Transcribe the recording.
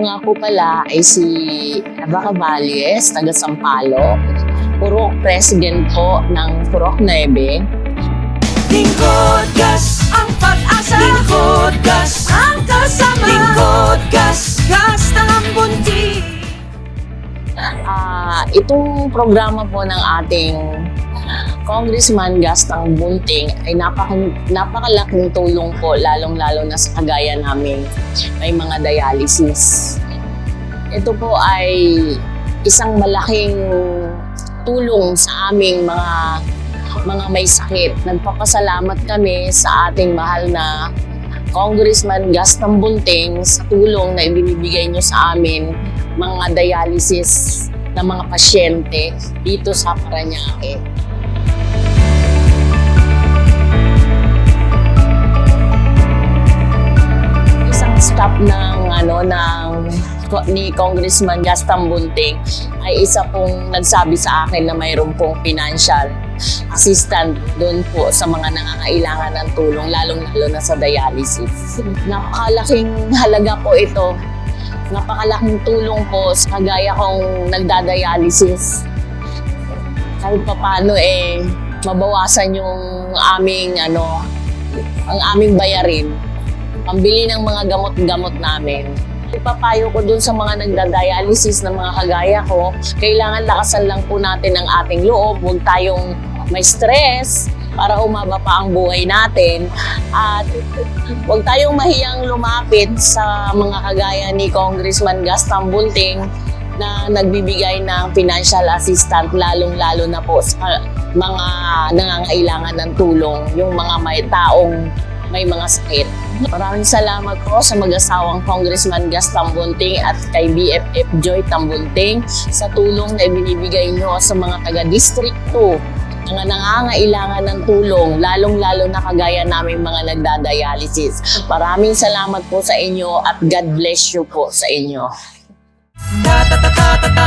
Nga po pala ay si Eva Caballes, taga Sampalo. Purok president po ng Purok 9. Lingkod gas Ang pag-asa Lingkod gas Ang kasama Lingkod gas Gas ng buntis Ah, itong programa po ng ating Congressman Gastang Bunting ay napaka, napakalaking tulong po lalong-lalo na sa kagaya namin may mga dialysis. Ito po ay isang malaking tulong sa aming mga mga may sakit. Nagpapasalamat kami sa ating mahal na Congressman Gastang Bunting sa tulong na ibinibigay niyo sa amin mga dialysis ng mga pasyente dito sa Paranaque. Ng ano ng ni Congressman Gaston Bunting ay isa pong nagsabi sa akin na mayroon pong financial assistant doon po sa mga nangangailangan ng tulong, lalong-lalo na sa dialysis. Napakalaking halaga po ito napakalaking tulong po sa kagaya kong nagdadialysis. Kahit papano eh, mabawasan yung aming ano, ang aming bayarin. Pambili ng mga gamot-gamot namin. Ipapayo ko dun sa mga nagdadialysis na mga kagaya ko, kailangan lakasan lang po natin ang ating loob. Huwag tayong may stress para umaba pa ang buhay natin. At huwag tayong mahiyang lumapit sa mga kagaya ni Congressman Gaston Bunting na nagbibigay ng financial assistant lalong-lalo na po sa mga nangangailangan ng tulong, yung mga may taong may mga sakit. Maraming salamat po sa mag-asawang Congressman Gas Tambunting at kay BFF Joy Tambunting sa tulong na ibinibigay nyo sa mga taga-District 2 na nangangailangan ng tulong, lalong-lalo na kagaya namin mga nagdadialysis. Maraming salamat po sa inyo at God bless you po sa inyo. Tatatatatatang